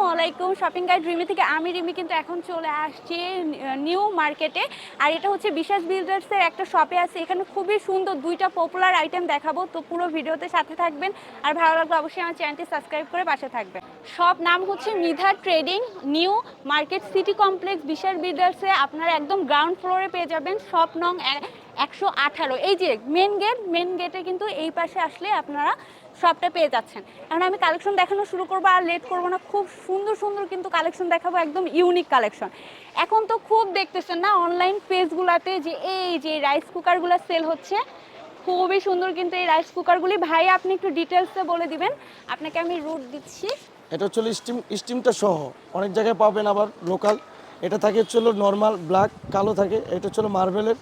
আসসালামু আলাইকুম। Shopping guide Rimi থেকে আমি রিমি কিন্তু এখন চলে আসছি নিউ মার্কেটে আর এটা হচ্ছে বিশাস বিল্ডার্সের একটা শপে আছে। এখানে খুবই সুন্দর দুইটা পপুলার আইটেম দেখাবো। তো পুরো ভিডিওতে সাথে থাকবেন। আর ভালো লাগলে অবশ্যই আমার চ্যানেলটি সাবস্ক্রাইব করে পাশে থাকবেন। শপ নাম হচ্ছে Midha trading new market city complex Biswas বিল্ডার্সে আপনারা একদম গ্রাউন্ড ফ্লোরে পেয়ে যাবেন। শপ নং একশো আঠারো। এই যে মেন গেট মেন গেটে কিন্তু এই পাশে আসলে আপনারা সবটা পেয়ে যাচ্ছেন। এখন আমি কালেকশন দেখানো শুরু করব আর লেট করব না। খুব সুন্দর সুন্দর কিন্তু কালেকশন দেখাবো, একদম ইউনিক কালেকশন এখন তো খুব দেখতেছেন না অনলাইন পেজগুলোতে যে এই যে রাইস কুকারগুলো সেল হচ্ছে, খুবই সুন্দর কিন্তু এই রাইস কুকারগুলি ভাই, আপনি একটু ডিটেলসে বলে দিবেন। আপনাকে আমি রুট দিচ্ছি। এটা হচ্ছে স্টিম স্টিমটা সহ। অনেক জায়গায় পাবেন আবার লোকাল এটা থাকে হচ্ছে নর্মাল ব্ল্যাক কালো থাকে। এটা হচ্ছে মার্বেলের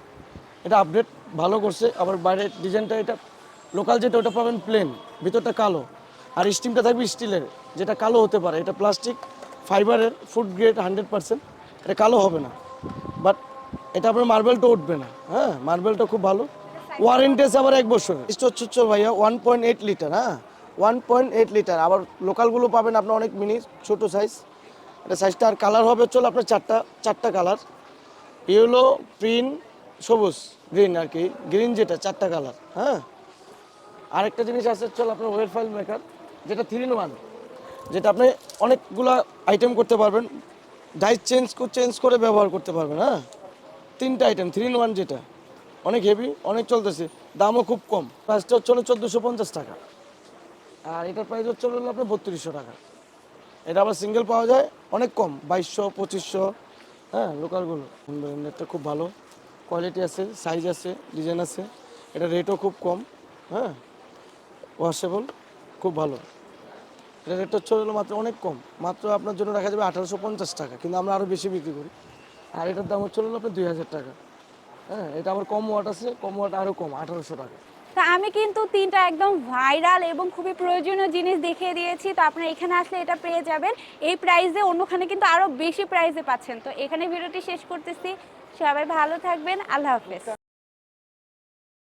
এটা আপডেট ভালো করছে, আবার বাইরের ডিজাইনটা এটা লোকাল যেটা, ওটা পাবেন প্লেন ভিতরটা কালো। আর স্টিমটা থাকবে স্টিলের যেটা কালো হতে পারে। এটা প্লাস্টিক ফাইবারের ফুড গ্রেড হান্ড্রেড পার্সেন্ট এটা কালো হবে না। বাট এটা আপনার মার্বেলটা উঠবে না হ্যাঁ? মার্বেলটা খুব ভালো। ওয়ারেন্টি আছে আবার এক বছর হচ্ছে ভাইয়া ওয়ান পয়েন্ট এইট লিটার হ্যাঁ? ওয়ান পয়েন্ট এইট লিটার আবার লোকালগুলো পাবেন আপনার অনেক মিনি ছোটো সাইজ এটা সাইজটা আর কালার হবে চলো আপনার চারটা চারটা কালার ইয়েলো প্রিন্ট সবুজ গ্রিন আর কি। গ্রিন যেটা, চারটা কালার হ্যাঁ? আরেকটা জিনিস আছে চল আপনার ওয়ের ফাইল মেকার যেটা থ্রি ইন ওয়ান যেটা আপনি অনেকগুলা আইটেম করতে পারবেন। ডাইস চেঞ্জ চেঞ্জ করে ব্যবহার করতে পারবেন হ্যাঁ? তিনটা আইটেম থ্রি ইন ওয়ান যেটা। অনেক হেভি অনেক চলতেছে, দামও খুব কম। প্রাইসটা হচ্ছে চোদ্দোশো পঞ্চাশ টাকা। আর এটার প্রাইস হচ্ছে হলো আপনার বত্রিশশো টাকা। এটা আবার সিঙ্গেল পাওয়া যায়, অনেক কম, বাইশশো, পঁচিশশো হ্যাঁ লোকালগুলো নেটটা খুব ভালো। কোয়ালিটি আছে সাইজ আছে ডিজাইন আছে। এটা রেটও খুব কম হ্যাঁ? ওয়াশেবল খুব ভালো। এটা রেট হচ্ছে মাত্র অনেক কম। মাত্র আপনার জন্য রাখা যাবে আঠারোশো পঞ্চাশ টাকা, কিন্তু আমরা আরও বেশি বিক্রি করি। আর এটার দাম হচ্ছে আপনার দুই হাজার টাকা হ্যাঁ? এটা আবার কম ওয়াট আছে, কম ওয়াট আরও কম, আঠারোশো টাকা। তো আমি কিন্তু তিনটা একদম ভাইরাল এবং খুবই প্রয়োজনীয় জিনিস দেখিয়ে দিয়েছি। তো আপনারা এখানে আসলে এটা পেয়ে যাবেন। এই প্রাইজে অন্যখানে কিন্তু আরও বেশি প্রাইসে পাচ্ছেন। তো এখানে ভিডিওটি শেষ করতেছি। সবাই ভালো থাকবেন। আল্লাহ হাফেজ।